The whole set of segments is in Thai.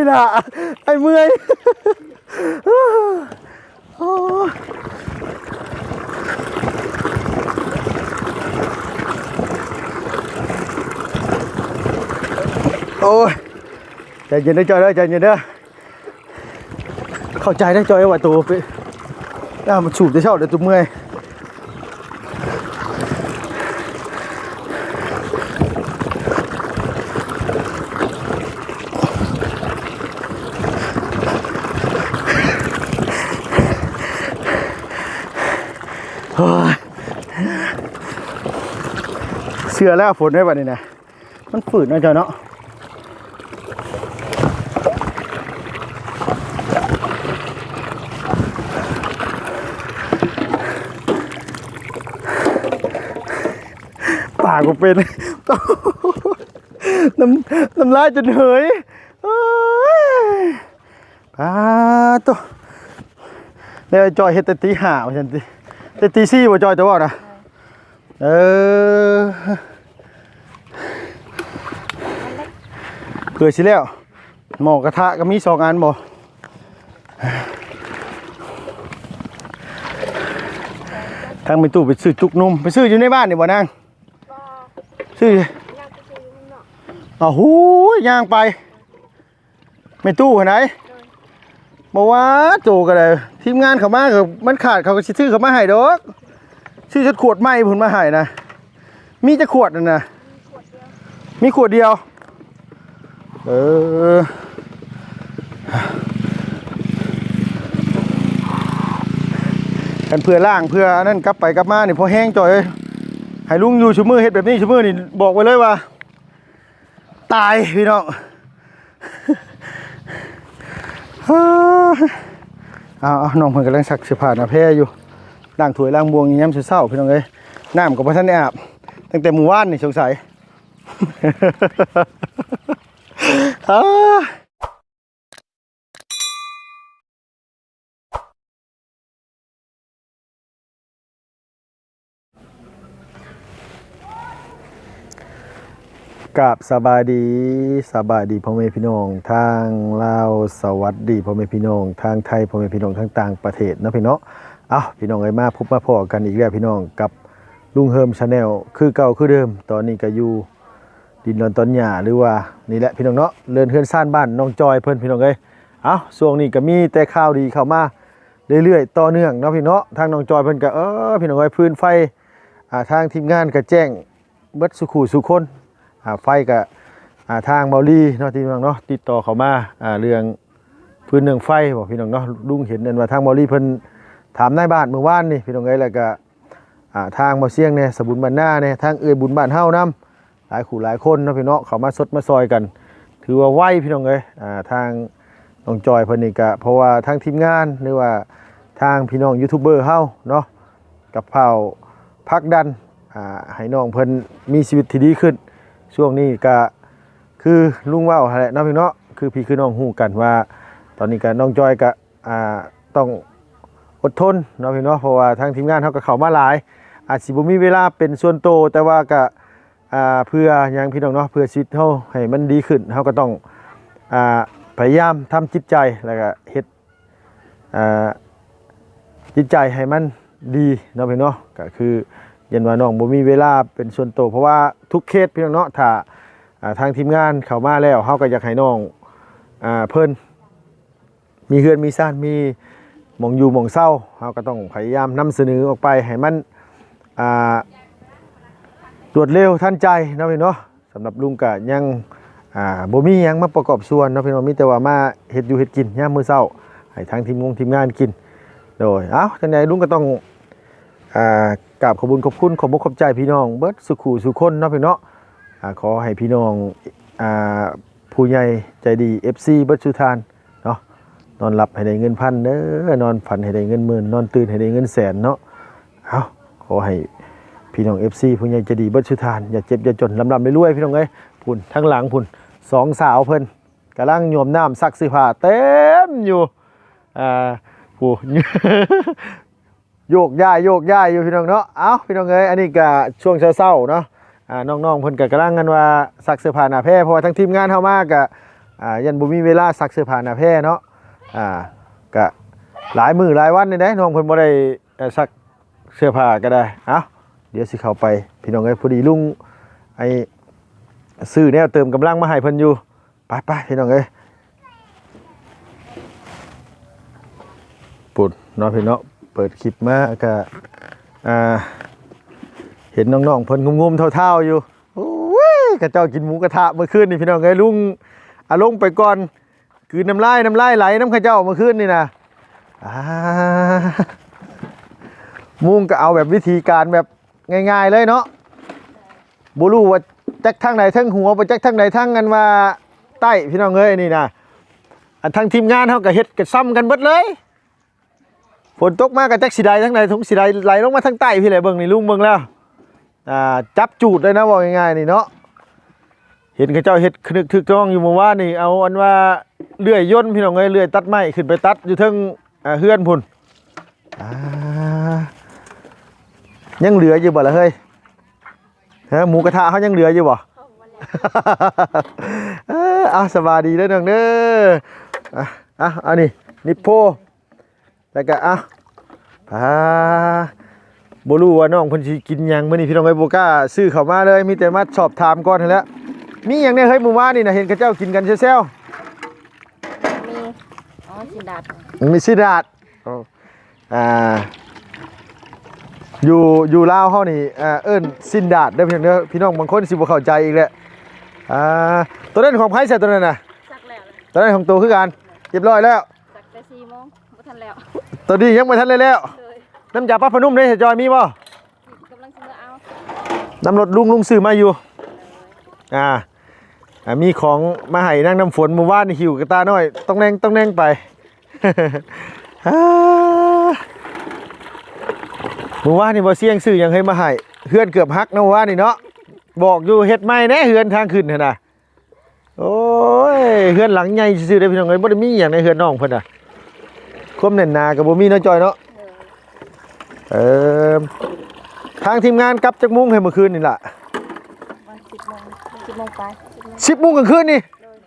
ยล่ะไอ้เมื่อยโอ้ยใจเย็นนะจอยเด้อใจเย็นเด้อเข้าใจนะจอยว่าตัวไปน่ามันสูบจะเช่าเดี๋ยวตัวเมื่อย เสือแล้วฝนได้ป่ะนี่นะมันฝืนนะจอยเนาะปากกูเป็นน้ำน้ำลายจนเหยโอ้ยปาตัวแล้วจอยเฮ็ดแต่ตีหาวฉันติแต่ตีสี่บ่จอยจะว่านะเออ เกิดสิแล้วหมอกระทะก็มีสองอันบ่ทางไปตู้ไปซื้อจุกนุ่มไปซื้ออยู่ในบ้านนี่บ่นางซื้ออ้าวหูยย่างไปไม่ตู้ไหนบอกว่าโจกันเลยทีมงานเขามากับมันขาดเขาก็สิซื้อเขามาให้ดอกซื้อชัดขวดใหม่ผุนมาให้นะมีจะขวดนั่นนะมีขวดเดียว เออกันเพื่อล่างเพื่อนั่นกลับไปกลับมานี่พอแห้งจ่อยให้ลุงอยู่ชุมือเฮ็ดแบบนี้ชุมือนี่บอกไว้เลยว่า ตายพี่น้องเอาเอาน้องเพิ่นกำลังซักเสื้อผ้าหน้าแพรอยู่ล้างถ้วยล้างบวงยามเช้าๆพี่น้องเอ้ยน้ำก็บ่ทันได้อาบตั้งแต่หมื้อวานนี่สงสัย กับสบายดีสบายดีพ่อแม่พี่น้องทางลาวสวัสดีพ่อแม่พี่น้องทางไทยพ่อแม่พี่น้องทางต่างประเทศนะพี่น้องเอ้าพี่น้องเอ้มาพบมาพอกันอีกแล้วพี่น้องกับลุงเฮิมชาแนลคือเก่าคือเดิม ตอนนี้ก็อยู่ ดินดอนตอนหญ้าหรือว่านี่แหละพี่น้องเนาะเลินเฮือนซ่านบ้านน้องจอยเพิ่อนพี่น้องเอ้ยเอ้าช่วงนี้ก็มีแต่ข่าวดีเข้ามาเรื่อยๆต่อเนื่องเนาะพี่เนาะทางน้องจอยเพิ่นก็เออพี่น้องเอ้ยพื้นไฟอ่าทางทีมงานก็แจ้งเบิดสุขูสุคนอ่าไฟกับอ่าทางเบาลีเนาะที่น้องเนาะติดต่อเข้ามาอ่าเรื่องพื้นเรื่องไฟบอกพี่น้องเนาะลุงเห็นนั่นว่าทางเบาลีเพิ่นถามนายบ้านเมื่อวานนี่พี่น้องเอ้ยแล้วก็อ่าทางเบาเสียงเนี่ยสบุญบ้านหน้าเนี่ยทางเอ้ยบุญบ้านเฮานํ หลายขู่หลายคนนาะพี่น้องเขามาสดมาซอยกัน ถือว่าไวพี่น้องเอ้ยอ่าทางน้องจอยเพิ่นนี่ก็เพราะว่าทางทีมงานหรือว่าทางพี่น้องยูทูบเบอร์เฮาเนาะกับเผ่าพักดันอ่าให้น้องเพิ่นมีชีวิตที่ดีขึ้น ช่วงนี้ก็คือลุงว่าวแหละน้องพี่เนาะคือพี่คือน้องหูกันว่า ตอนนี้ก็น้องจอยก็อ่าต้องอดทนเนาะพี่เนาะเพราะว่าทางทีมงานเขาก็เข้ามาหลาย อาจสิบ่มีเวลาเป็นส่วนโตวแต่ว่าก็ อ่าเพื่อยังพี่น้องเนาะเพื่อชีวิตเฮาให้มันดีขึ้นเฮาก็ต้องอ่าพยายามทำจิตใจแล้วก็เฮ็ดอ่าจิตใจให้มันดีเนาะพี่เนาะก็คือยันว่าน้องบ่มีเวลาเป็นส่วนตัวเพราะว่าทุกเคสพี่น้องเนาะถ้าทางทีมงานเข้ามาแล้วเฮาก็อยากให้น้องอ่าเพิ่นมีเฮือนมีซ่านมีมองอยู่มองเศร้าเฮาก็ต้องพยายามนำเสนอออกไปให้มันอ่า รวดเร็วทันใจเนาะพี่เนาะสำหรับลุงก็ยังอ่าบ่มีหยังมาประกอบส่วนเนาะพี่น้องมีแต่ว่ามาเฮ็ดอยู่เฮ็ดกินยามมื้อเช้าให้ทางทีมงงทีมงานกิน โดยเอ้าจังไดลุงก็ต้องอ่ากราบขอบคุญขอบคุณขอบอกขอบใจพี่น้องเบิดสุขูสุคนเนาะพี่เนาะอ่าขอให้พี่น้องอ่าผู้ใหญ่ใจดี FC เบิดสุทานเนาะนอนหลับให้ได้เงินพันเด้อนอนฝันให้ได้เงินหมื่นนอนตื่นให้ได้เงินแสนเนาะเอาขอให้ พี่น้อง FC ผู้ใหญ่ใจดีเบิดสุทานอย่าเจ็บอย่าจนลำลำรวยๆพี่น้องเอ้ยพุ่นทั้งหลังพุ่นสองสาวเพิ่นกำลังโยมน้ำซักเสื้อผ้าเต็มอยู่อ่าผู้โยกย้ายโยกย้ายอยู่พี่น้องเนาะเอ้าพี่น้องเอ้ยอันนี้ก็ช่วงเช้าๆเนาะอ่าน้องๆเพิ่นก็กำลังกันว่าซักเสื้อผ้าหน้าแพรเพราะว่าทั้งทีมงานเฮามาก็อ่ายันบ่มีเวลาซักเสื้อผ้าหน้าแพร่เนาะอ่าก็หลายมือหลายวันนี่เด้น้องเพิ่นบ่ได้ซักเสื้อผ้าก็ได้เอ้า เดี๋ยวสิเข้าไป พี่น้องเอ้ยพอดีลุงไอ้ซื้อแนวเติมกำลังมาให้เพิ่นอยู่ไปไปพี่น้องเอ้ยปุ่นเนาะพี่เนาะเปิดคลิปมาก็อ่าเห็นน้องๆเพิ่นงุมๆเท่าๆอยู่โอ้ยกระเจ้ากินหมูกระทะเมื่อคืนนี่พี่น้องเอ้ยลุงอาลงไปก่อนคือน้ำลายน้ำลายไหลน้ำข้าเจ้าเมื่อคืนนี่นะอ่ามุ่งก็เอาแบบวิธีการแบบ ง่ายๆเลยเนาะบ่รู้ว่าจักทางไหนทั้งหัวบ่จักทางไหนทั้งกันว่าใต้พี่น้องเอ้ยนี่นะอันทางทีมงานเฮาก็เฮ็ดก็ซ้ำกันเบิดเลยฝนตกมาก็จักสิได้ทั้งไหนทุกสิได้ไหลลงมาทางใต้พี่แหละเบิ่งนี่ลุงเบิ่งแล้วอ่าจับจูดเลยนะบอกง่ายๆนี่เนาะเห็นเขาเจ้าเห็ดคนึกทึกท้องอยู่เมื่อวานนี่เอาอันว่าเลื่อยย่นพี่น้องเอ้ยเลื่อยตัดไม้ขึ้นไปตัดอยู่เทิงเฮือนพุ่นอ่า ยังเหลืออยู่บ่ล่ะเฮ้ยฮะหมูกระทะเขายังเหลืออยู่บ่เอ้อเอาสบายดีเด้อน้องเด้ออะอะอันนี้นิปโพแล้วก็อะอ่าบ่รู้ว่าน้องเพิ่นสิกินหยังมื้อนี้พี่น้องเอ้ยบ่กล้าซื้อเข้ามาเลย มีแต่มาสอบถามก่อนนั่นแหละมีหยังเนี่ยเฮ้ยหมู่บ้านนี่น่ะเห็นเขาเจ้ากินกันแซวมีอ๋อสินดาดๆมันมีสิดาดอ๋ออ่า อยู่อยู่ลาวเฮานี่อ่าเอิ้นสินดาดเด้อพี่น้องเด้อพี่น้องบางคนสิบ่เข้าใจอีกแหละอ่าตัวนั้นของไผใส่ตัวนั้นน่ะสักแล้วนะตัวนั้นของตัวคือกันเรียบร้อยแล้วสักแต่สี่โมงบ่ทันแล้วตัวนี้ยังบ่ทันเลยแล้วเลยน้ำยาปลาพนุ่มเด้จอยมีบ่กำลังสิมาเอาน้ำรถลุงลุงซื้อมาอยู่อ่าอ่ามีของมาให้นั่งน้ำฝนหมู่บ้านนี่หิวกระตาน้อย ต้องแน่งต้องแน่งไป อ่าหมู่บ้านนี่บ่เสี่ยงซื้อหยังให้มาให้เฮือนเกือบฮักนะหมู่บ้านนี่เนาะบอกอยู่เฮ็ดไม่แน่เฮือนทางขึ้นหั่นน่ะโอ้ยเฮือนหลังใหญ่ซื่อๆเด้อพี่น้องเอ้ยบ่ได้มีหยังในเฮือนน้องเพิ่นน่ะความแน่นหนาก็บ่มีเนาะจอยเนาะเลยเออทางทีมงานกลับจากมุ้งให้เมื่อคืนนี่ล่ะวันสิบโมงสิบโมงไปสิบโมงสิบโมงกลางคืนนี่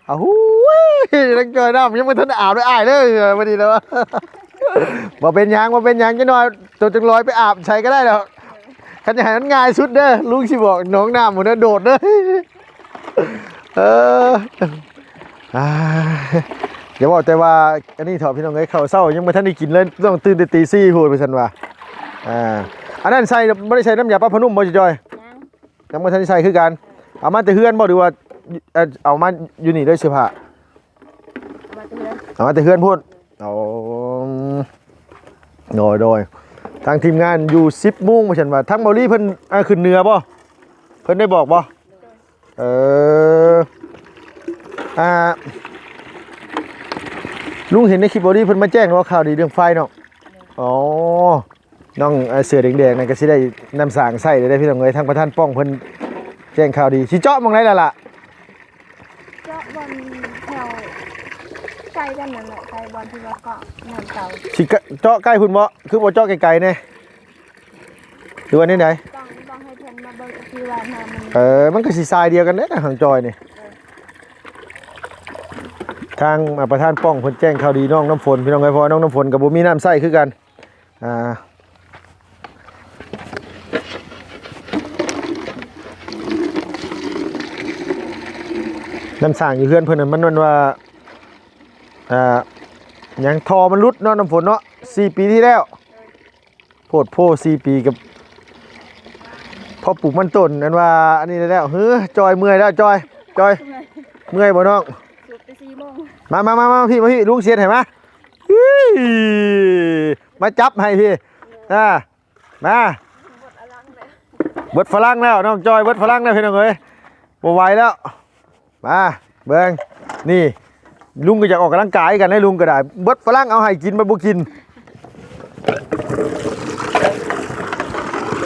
อ้าวหูยนังเจอน้ำยังไม่ทันอาบเลยอายเลยวันนี้แล้ว บ่เป็นหยังบ่เป็นหยังจะน้อยตัวจังลอยไปอาบใช้ก็ได้แล้วขันจะหานั้นง่ายสุดเด้อลุงสิบอกน้องน้ำหมดเด้อโดดเลยเอออ่าเดี๋ยวบอกแต่ว่าอันนี้เถอะพี่น้องเอ้ยข้าวเศร้ายังไม่ทันได้กินเลยต้องตื่นแต่ตีสี่พูดไปสันว่าอ่าอันนั้นใส่ไม่ได้ใส่น้ำยาปลาพนุ่มบ่จอยยังยังไม่ทันได้ใส่คือกันเอามาแต่เฮือนบ่หรือว่าเอ่อเอามาอยู่นี่ด้วยเสื้อผ้าเอามาเตือนเอามาแต่เฮือนพูด เอาโดยโดยทางทีมงานอยู่สิบโมงมาฉันว่าทั้งเบอรี่เพิ่นอ่าขึ้นเนื้อบ่เพิ่นได้บอกบ่เอออ่าลุงเห็นในคลิปบอรี่เพิ่นมาแจ้งว่าข่าวดีเรื่องไฟเนาะอ๋อน้องเสือแดงๆนั่นก็สิได้นำสางใส่ได้พี่น้องเอ้ยทางประธานป้องเพิ่นแจ้งข่าวดีสิเจาะมองไหนล่ะล่ะเจาะบอล แถวใกล้กันนั่นแหละใกล้บอลที่ว่าเกาะน้ำเต่าสิกะเจาะใกล้พุ่นบ่คือบ่เจาะไกลๆแน่หรือว่าไหนไหนต้องต้องให้เพิ่นมาเบิ่งอีกทีว่าน้ำมันเออ มันก็สิทรายเดียวกันเด้นะหางจอยนี่ ทางอ่าประธานป้องเพิ่นแจ้งข่าวดีน้องน้ำฝนพี่น้องไงเพราะว่าน้องน้ำฝนกับบ่มีน้ำใส่คือกัน อ่า น้ำสร้างอยู่เฮือนเพิ่นน่ะมันมันว่า อ่าหยังทอมันรุดเนาะน้ำฝนเนาะสี่ปีที่แล้วโพดโพสี่ปีกับพอปลูกมันต้นนั่นว่าอันนี้ได้แล้วเฮ้อจอยเมื่อยแล้วจอยจอยเมื่อยบ่น้องสุดไปสี่โมงมามามามาพี่มาพี่ลุงเสียนเห็นไหมอื้อมาจับให้พี่อ่ามาหมดอลังเลยเบิดฝรั่งแล้วน้องจอยเบิดฝรั่งแล้วพี่น้องเอ้ยบ่ไหวแล้วมาเบิ่งนี่ ลุงก็อยากออกกำลังกายกันให้ลุงก็ได้เบิดฝรั่งเอาให้กินมันบ่กิน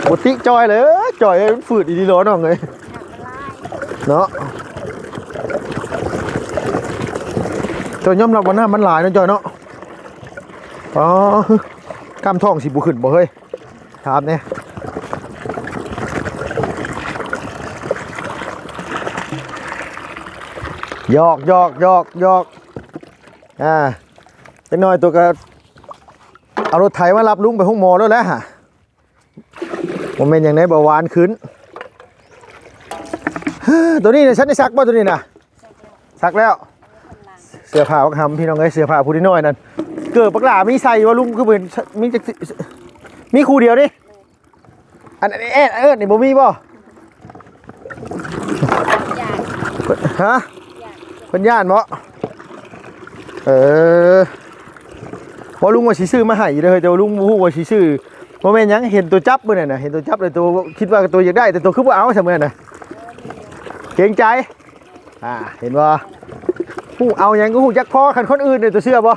บ่ติจอยเลยจอยมันฝืดอีดีโหลน้องเอ้ยน้ำมันลยเนาะตัวยอมรับว่าน้ามันหลายนะจอยเนาะอ๋อกล้ามท้องสิบุขึ้นบ่เฮ้ยถามเนี่ย ยอกหยอกหยอกหยอกอ่าจักหน่อยตัวก็เอารถไถมารับลุงไปห้องหมอแล้วแหละฮะผมเป็นอย่างไรเบาหวานขึ้นตัวนี้นี่ยฉันได้ซักป่ะตัวนี้นะซักแล้ว เสื้อผ้าวักหำพี่น้องไอ้เสื้อผ้าผู้ที่น้อยนั่นเกิดปักหลามีใส่ว่าลุงคือเป็นมีจักสิมีคู่เดียวดิอันนี้เอ็ดเอิดนี่บ่มีบ่ฮะ เพิ่นย่านบ่เออว่าลุงว่าสิซื้อมาให้เด้อเฮ้ยแต่ว่าลุงบ่ฮู้ว่าสิซื้อบ่แม่นหยังเห็นตัวจับมื้อนั่นน่ะเห็นตัวจับเลยตัวคิดว่าตัวอยากได้แต่ตัวคือบ่เอาซะมื้อน่ะเกรงใจอ่าเห็นบ่หูเอาหยังก็หูจักพอคันคนอื่นเนี่ยตัวเชื่อบ่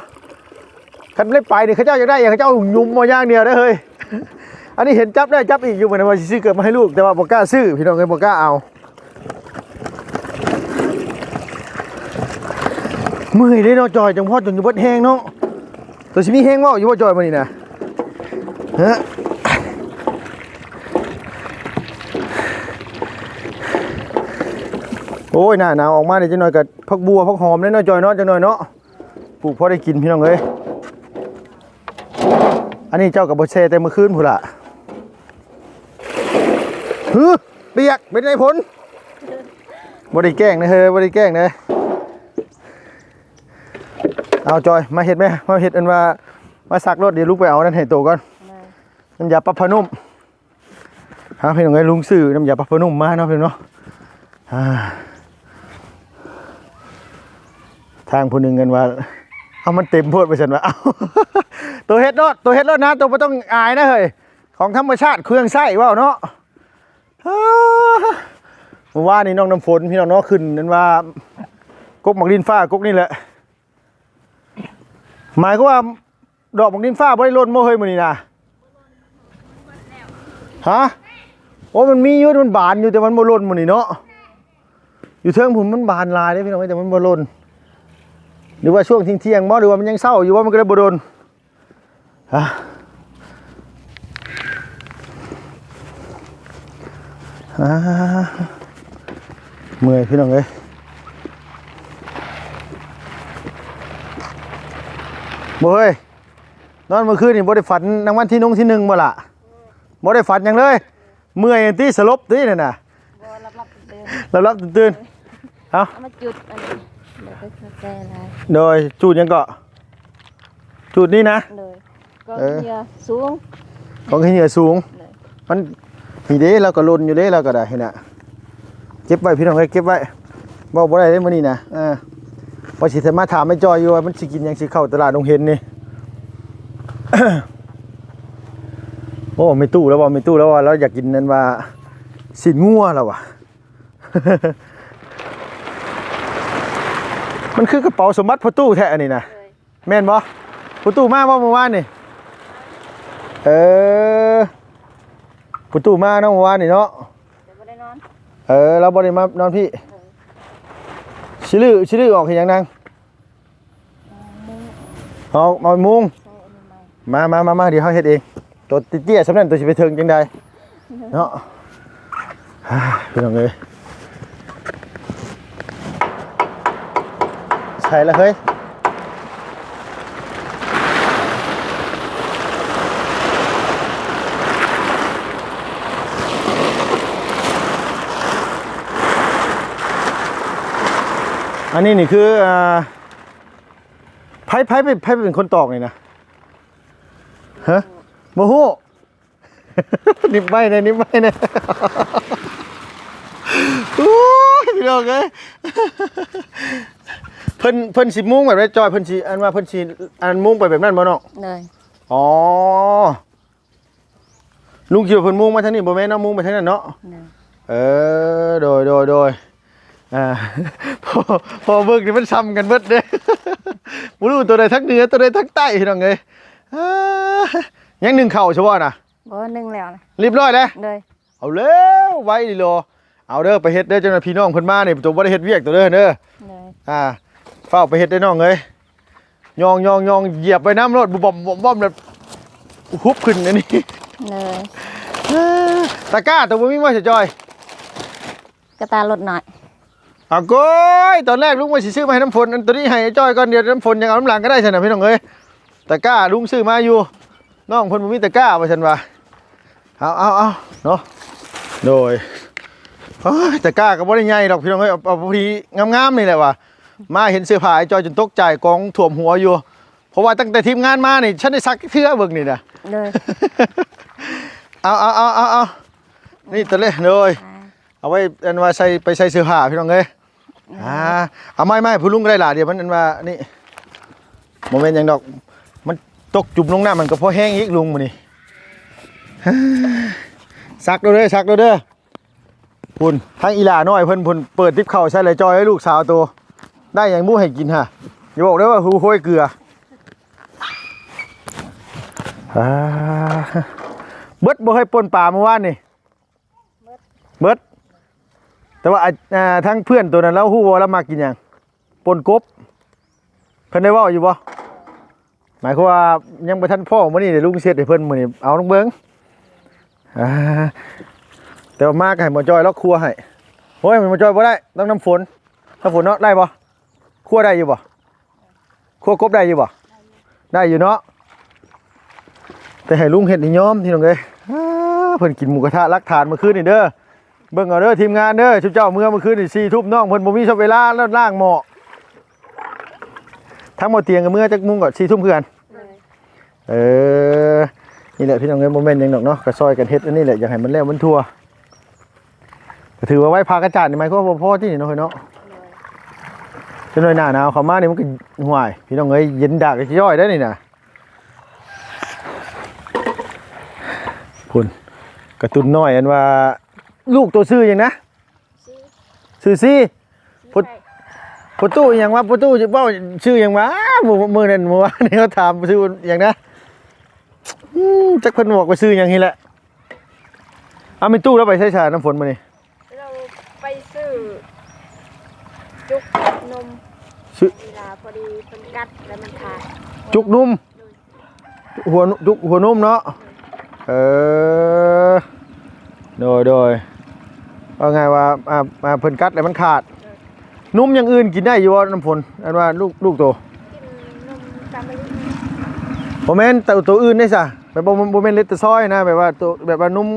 คันเล่นไปเนี่ยเขาเจ้าอยากได้อย่างเขาเจ้ายุ่มมาอย่างเดียวได้อเฮ้ยอันนี้เห็นจับได้จับอีกอยู่เหมือนว่าสิซื้อเกิดมาให้ลูกแต่ว่าบ่กล้าซื้อพี่น้องเอ้ยบ่กล้าเอา เมื่อยเลยเนาะจอยจังพ่อจนอยู่บดแห้งเนาะตัวสิมีแห้งว่าอยู่บ่จอยมื้อนี้นะฮะโอ้ยหน้าหนาวออกมาเดี๋ยวจังหน่อยกับพักบัวพักหอมเด้เนาะจอยเนาะจังหน่อยเนาะปลูกพอได้กินพี่น้องเอ้ยอันนี้เจ้ากับบ่แช่แต่เมื่อคืนพุ่นล่ะฮึเปียกเป็นไงผลบ่ได้แกล้งนะเฮ้ยบ่ได้แกล้งนะ เอาจอยมาเฮ็ดไหมมาเฮ็ดอันว่ามาซักรถเดี๋ยวลุกไปเอานั่นให้โตก่อนน้ำยาปรับผ้านุ่มหาพี่น้องเอ้ยลุงซื้อน้ำยาปรับผ้านุ่มมาเนาะพี่น้องเนาะอ่าทางผู้หนึ่งกันว่าเอามันเต็มโพดไปฉันว่าเอาตัวเฮ็ดรถตัวเฮ็ดรถนะตัวไม่ต้องอายนะเฮ้ยของธรรมชาติเครื่องไส้ว่าวเนาะอ้าเมื่อวานนี่น้องน้ำฝนพี่น้องเนาะขึ้นนั่นว่ากกหมักดินฟ้ากกนี่แหละ หมายก็ว่าดอกหมักดินฟ้าบ่ได้ล่นโมเฮ้ยมือนี้นะฮะโอ้มันมีอยู่มันบานอยู่แต่มันบ่ล่นมือนี้เนาะอยู่เทิงผมมันบานลายเด้พี่น้องแต่มันบ่ล่นหรือว่าช่วงทิ่งเที่ยงๆบ่หรือว่ามันยังเศร้าอยู่ว่ามันก็เลยบ่โดนฮะอ่าเมื่อยพี่น้องเอ้ย บ่เฮ้ยนอนเมื่อคืนนี่บ่ได้ฝันรางวัลที่หนงที่หนึ่งบ่ล่ะบ่ได้ฝันหยังเลย เมื่อยตีสลบตีนั่นน่ะบ่รับรับเดินแล้วรับตื่นๆเอ้า เอามาจุดอันนี้เดี๋ยวก็จะแก้ลายโดยจูดยังเกาะจูดนี่นะ เลยก็เออเฮียสูงของขี้เหนือสูง เลยมันนี่เด้เราก็ลนอยู่เด้เราก็ได้เห็นน่ะเก็บไว้พี่น้องเอ้ยเก็บไว้บอกบ่ได้เด้มื้อนี้นะอ่า พอสิจะมาถามไม่จอยอยู่ว่ามันสิกินหยังสิเข้าตลาดดงเห็นนี่ โอ้ไม่ตู้แล้วว่าไม่ตู้แล้วว่าเราอยากกินนั่นว่าสินงัวแล้วว่ะ มันคือกระเป๋าสมบัติพ่อตู้แท้อันนี้นะเลยแม่นบ่ประตูมาบ่เมื่อวานนี่ เออประตูมาเนาะเมื่อวานนี่เนาะเดี๋ยวบ่ได้นอนเออเราบ่ได้มานอนพี่ ชิลือชิลือออกเห็นยังนางเอามามุงใส่อันนี้ใหม่มามามามาเดี๋ยวเขาเห็ดเองตัวเตี้ยสำนันตัวชิไปถึงจังไดเนาะฮ่าพี่น้องเอ้ยใช่แล้วเฮ้ย อันนี้นี่คืออ่าไพ่ไพ่เป็นไพ่เป็นคนตอกนี่นะฮะโมโหนิบไม่นะนิบไม่นะโอ้ยพี่น้องเอ้ยเพิ่นเพิ่นสิมุ่งแบบไรจอยเพิ่นสิอันว่าเพิ่นสิอันมุ่งไปแบบนั้นบ่เนาะเลยอ๋อลุงคิดว่าเพิ่นมุ่งมาทางนี้บ่แม่นเนาะมุ่งไปทางนั้นเนาะเลยเออโดยโดยโดย อ่าพอพอเบิกนี่มันซ้ำกันเบิดเด้บ่รู้ตัวใดทั้งเหนือตัวใดทั้งใต้พี่น้องเอ้ยอ่ายังหนึ่งเข่าเฉพาะน่ะบ่นึ่งแล้วนะเรียบร้อยแล้ว เลยเอาเร็วไว้ดิโล เอาเด้อไปเฮ็ดเด้อเจ้าหน้าพี่น้องเพิ่นมานี่ตัวบ่ได้เฮ็ดเวียกตัวเด้อเด้อ เลยอ่าเฝ้าไปเฮ็ดได้อน้องเอ้ยยองยองยองเหยียบไปน้ำรถบุบบ่มบ่มบ่มแบบฮุบขึ้นอันนี้ เลยตะกร้าตัวบ่มีว่าจะจอย กระตาลดหน่อย เอาโก้ยตอนแรกลุงว่าสิซื้อมาให้น้ำฝนอันตัวนี้ให้ไอ้จ้อยก่อนเดี๋ยวน้ำฝนยังเอาน้ำหลังก็ได้ใช่ไหมพี่น้องเอ้ยตะกร้าลุงซื้อมาอยู่น้องเพิ่นบ่มีตะกร้าว่าฉันว่าเอาเอาเอาเนาะโดยโอ้ยตะกร้าก็บ่ได้ใหญ่ดอกพี่น้องเอ้ยเอาเอาพอดีงามๆนี่แหละว่ะมาเห็นเสื้อผ้าไอ้จ้อยจนตกใจกองท่วมหัวอยู่ เพราะว่าตั้งแต่ทีมงานมานี่ฉันได้ซักเสื้อเบิ่งนี่นะเลยเอาเอาเอาเอาเอานี่ตัวเล่เลยเอาไว้อันว่าใส่ไปใส่เสื้อผ้าพี่น้องเอ้ย อ่าเอาไม่ไม่ผู้ลุงก็ได้หล่ะเดี๋ยวมันอันว่านี่โมเมนต์อย่างดอก มันตกจุ่มลงน้ำมันก็พอแห้งอีกลุงมันนี่ซักเด้อเด้อซักเด้อเด้อพุ่นทั้งอีหลาน้อยเพิ่นพุ่นเปิดทิปเข่าใช่เลยจอยให้ลูกสาวตัวได้อย่างมู่ให้กินฮะอย่าบอกได้ว่าหูห้อยเกลืออ่าเบิดบ่ให้ปนป่าเมื่อวานนี่เบิด แต่ว่าทั้งเพื่อนตัวนั้นแล้วฮู้ว่าแล้วมากินหยังปนกบเพิ่นได้ว้าอยู่บ่หมายความว่ายังบ่ทันพ่อมื้อนี้เดี๋ยวลุงเสียดให้เพิ่นมื้อนี้เอาลงเบิงอ่าแต่ว่ามากให้หมอจอยล็อกครัวให้โอ้ยหมอจอยบ่ได้ต้องน้ำฝนน้ำฝนเนาะได้บ่ครัวได้อยู่บ่ครัวกบได้อยู่บ่ได้อยู่เนาะแต่ให้ลุงเฮ็ดนี่ยอมที่น้องเอ้ยเพิ่นกินหมูกระทะรักทานเมื่อคืนนี่เด้อ เบิ่งเอาเด้อทีมงานเด้อชุบเจ้าเมื่อเมื่อคืนนี่สี่ทุ่มน้องเพิ่นบ่มีชอบเวลาแล้วล่างหมอทั้งหมดเตียงกับเมื่อจักมุงก็สี่ทุ่มคือกันเลยเออนี่แหละพี่น้องเอ้ยโมเมนต์หยังดอกเนาะก็ซอยกันเฮ็ดอันนี้แหละอยากให้มันแล้วมันทั่วก็ถือว่าไว้พากระจาดนี่หมายความว่าบ่พอที่นี่เนาะเฮ้ยเนาะเลยจนหน่อยหน้าหนาวเข้ามานี่มันก็ห่วย พี่น้องเอ้ยเย็นดากจะย่อยได้นี่น่ะพุ่นกระตุ้นน้อยอันว่า ลูกตัวซื้อหยังนะซีซื้อซี่พุทธใช่ประตูอหย่างว่าประตูจะเบ้าชื่ออย่างว่ามือมือนั่นมือว่านี่เขาถามชื่ออย่างนะอืมจักเพิ่นบอกว่าชื่ออย่างนี้แหละเอามีตู้แล้วไปใช้ชาน้ำฝนมานี่เราไปซื้อจุกนมชื่อเวลาพอดีเป็นกัดแล้วมันขาดจุกนุ่มหัวนุจุกหัวนุ่มเนาะเออโดยโดย ว่าไงว่าอ่าอ่าเพิ่นกัดแล้วมันขาด นุ่มอย่างอื่นกินได้อยู่ว่าน้ำฝนอันว่าลูกลูกโตกินนมตามไปเรื่อยโมเมนต์แต่ตัวอื่นได้ซะแบบโมเมนต์เล็ดแตะซอยนะแบบว่าตัวแบบว่านุ่ม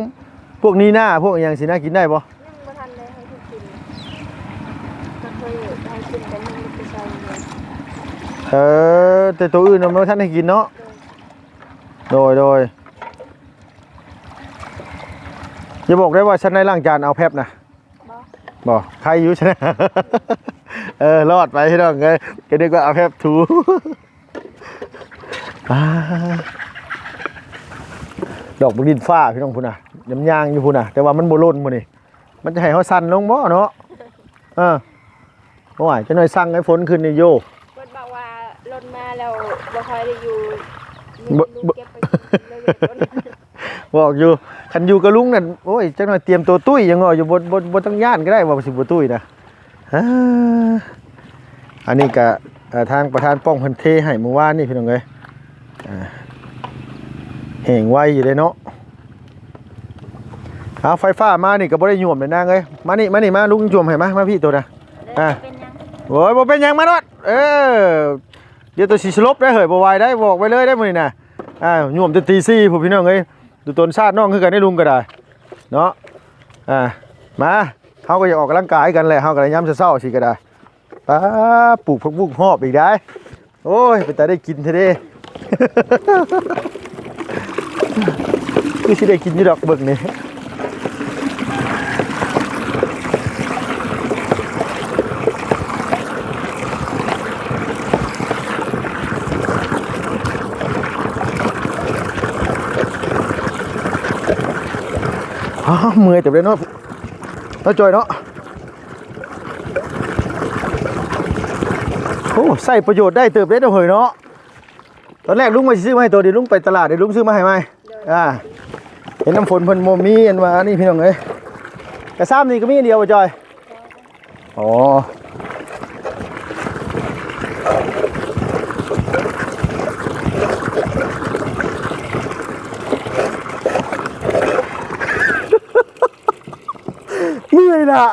พวกนี้หน้าพวกอหย่างสิน่ากินได้ปะๆยังบ่ทันเลยให้ทุกกินก็เคยให้กินแต่นมมันไปใส่เลยเออแต่ตัวอื่นเราไม่ท่านให้กินเนาะโดยโดย อย่าบอกได้ว่าฉันได้ล้างจานเอาแพบนะบ่บอกใครอยู่ชนะ เออรอดไปพี่น้องเลยก็นึกว่าเอาแพบถูอ่าดอกบุดินฟ้าพี่น้องพุ่นน่ะยำยางอยู่พุ่นน่ะ แต่ว่ามันโบล่นพุ่นนี่มันจะให้เขาสั่นลงบ่เนาะเออโอ้ยจะหน่อยสั่งให้ฝนขึ้นนี่โยเพิ่นบอกว่าลนมาแล้วบ่ค่อยได้อยู่บ่ลูบ่กเก็บไปกินเลยเลยลนบอกอยู่ คันอยู่กับลุงนั่นโอ้ยจังหน่อยเตรียมตัวตุ้ยยังงออยู่บนบนบนต้องย่านก็ได้ว่าสิบตุ้ยนะอันนี้ก็เอ่อทางประธานป้องพันเทให้เมื่อวานนี่พี่น้องเอ้ยแห่งไวอยู่เลยเนาะเอาไฟฟ้ามานี่ก็บ่ได้หยวมเลยนางเอ้ยมานี่มานี่มาลุงหย่วมให้มามาพี่ตัวนะอะโอ้ยบ่เป็นยังมาดอดเออเดี๋ยวตัวสิสลบได้เหยบ่ไหวได้บอกไว้เลยได้มื้อนี้น่ะอ่าหยวมแต่ตี4ผู้พี่น้องเอ้ย ดูตนชาติน้องคือกันได้ลุงก็ได้ เนาะอ่ามาเขาก็อยากออกกำลังกายกันแหละเขาก็เลยย้ำเศร้าๆสิก็ได้ป้าปลูกพักบุกหอบอีกได้ โอ้ยไปแต่ได้กินเท่เด้คือสิได้กินอยู่ดอกเบิกนี่ เมื่อยแต่เดี๋ยวเนาะเนาะจอยเนาะโอ้ใส่ประโยชน์ได้เติบได้เด้อเหยเนาะตอนแรกลุงมาสิซื้อมาให้ตัวเดี๋ยวลุงไปตลาดเดี๋ยวลุงซื้อมาให้ไหมอ่าเห็นน้ำฝนเพิ่นโมมีอันว่านี่พี่น้องเอ้ยกระซ้ำนี่ก็มีอันเดียวบ่จอยอ๋อ ล่ะ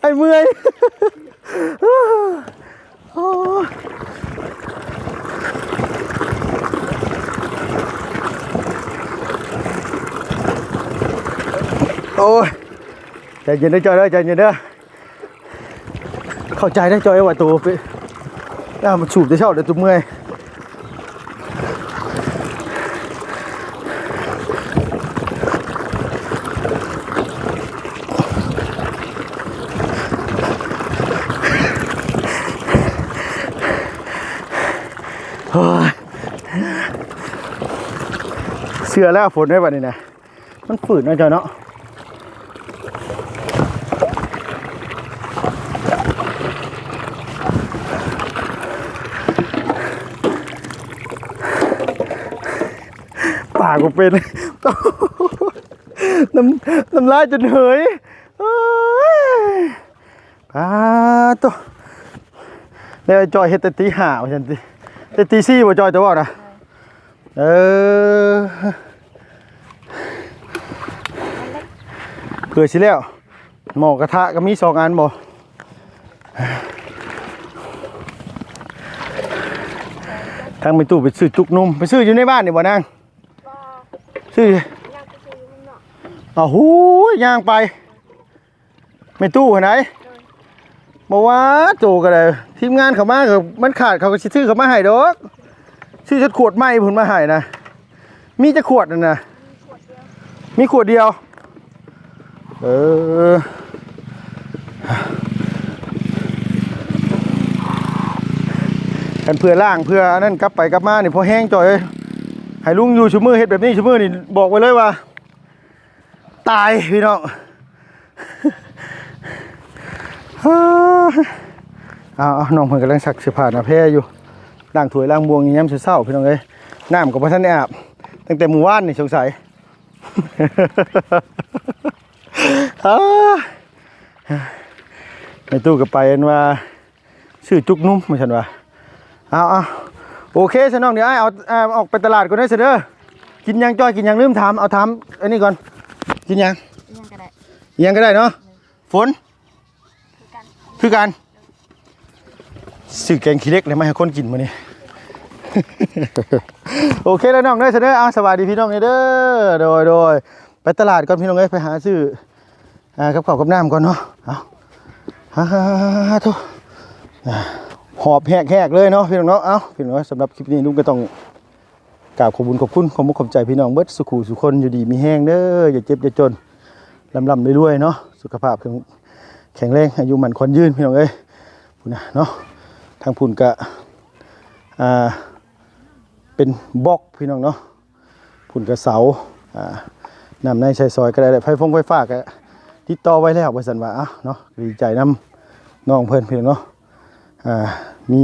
ไอ้เมื่อยโอ้ยใจเย็นด้วจอยด้วยใจเย็นเด้อเข้าใจได้จอยว่าตัวไปน่ามันสูบจะเช่าเดี๋ยวตัวเมื่อย สือแล้วฝนได้ป่ะนี่นะมันฝืนเนาะจอยเนาะปากกูเป็นน้ำน้ำลายจนเหยเอ้ยปาตัวแล้วจอยเฮ็ดแต่ตีห้าว่าฉันติแต่ตีสี่บ่จอยจะว่านะเออ กิดสิแล้ว หมอกระทะก็มีสองอันบ่ทางไปตู้ไปซื้อจุกนุ่มไปซื้ออยู่ในบ้านนี่บ่นางว่าซื้ออยากไปซื้อมันเนาะอ้าวหูยย่างไปไม่ตู้ไหนบอกว่าตู้ก็เลยทีมงานเขามาก็มันขาดเขาก็สิซื้อเขามาให้ดอกซื้อชัดขวดใหม่พุ่นมาให้นะมีจะขวดนั่นนะมีขวดเดียว เออกันเพื่อล่างเพื่อนั่นกลับไปกลับมานี่พอแห้งจ่อยเอ้ยให้ลุงอยู่ชุมือเฮ็ดแบบนี้ชุมือนี่บอกไว้เลยว่า ตายพี่น้องเอาเอาน้องเพิ่นกำลังสักเสื้อผ้าหน้าแพรอยู่ล้างถ้วยล้างบวงยามเช้าพี่น้องเอ้ยน้ำก็บ่ทันได้อาบตั้งแต่หมื้อวานนี่สงสัย ในตู้ก็ไปอันว่าชื่อจุกนุ่มไม่ใช่ว่าเอาเอาโอเคซะน้องเดี๋ยวไอ้เอาเอาออกไปตลาดก่อนเด้อเสยเด้อกินหยังจ้อยกินหยังลืมถามเอาถามอันนี้ก่อนกินหยังยังก็ได้ยังก็ได้เนาะฝนคือกันสื่อแกงขี้เล็กเลยมาให้คนกินมานี่โอเคแล้วน้องเด้อเสยเด้อเอาสวัสดีพี่น้องเด้อโดยโดยไปตลาดก่อนพี่น้องเอ้ยไปหาซื้ออ่า กับข้าวกับน้ำก่อนเนาะเอาฮ่าฮ่าฮ่าฮ่าทุหอบแหกๆเลยเนาะพี่น้องเนาะเอาพี่น้องสำหรับคลิปนี้ลุงก็ต้องกราบขอบคุณขอบคุณขอบมุกขอบใจพี่น้องเบิดสุขูสุคนอยู่ดีมีแห้งเด้ออย่าเจ็บอย่าจนลำลำรวยๆเนาะสุขภาพแข็งแข็งแรงอายุมันควันยืนพี่น้องเอ้ยพุ่นนะเนาะทางพุ่นกะอ่าเป็นบล็อกพี่น้องเนาะพุ่นกะเสาอ่านำในใช้ซอยก็ได้ไฟฟงไฟฟ้าก็ ติดต่อไว้แล้วบริษัทว่าอะเนาะดีใจนำน้องเพิ่นพี่องเนาะอ่ามี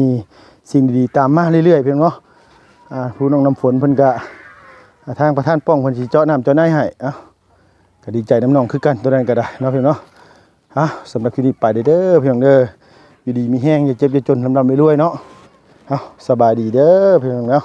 สิ่งดีๆตามมาเรื่อยๆเพี่องเนาะอ่าผู้น้องน้ำฝนเพิ่นกะทางประธานป้องเพิ่นสิเจาะน้ำเจาะในให้เอ้าก็ดีใจน้ำน้องคือกันตัวนั้นก็ได้เนาะพี่องเนาะฮะสำหรับคลิปนี้ไปเด้อเพี่น้องเด้ออยู่ดีมีแห้งอย่าเจ็บอย่าจนลำลำไปรวยเนาะเอาสบายดีเด้อเพี่น้องเนาะ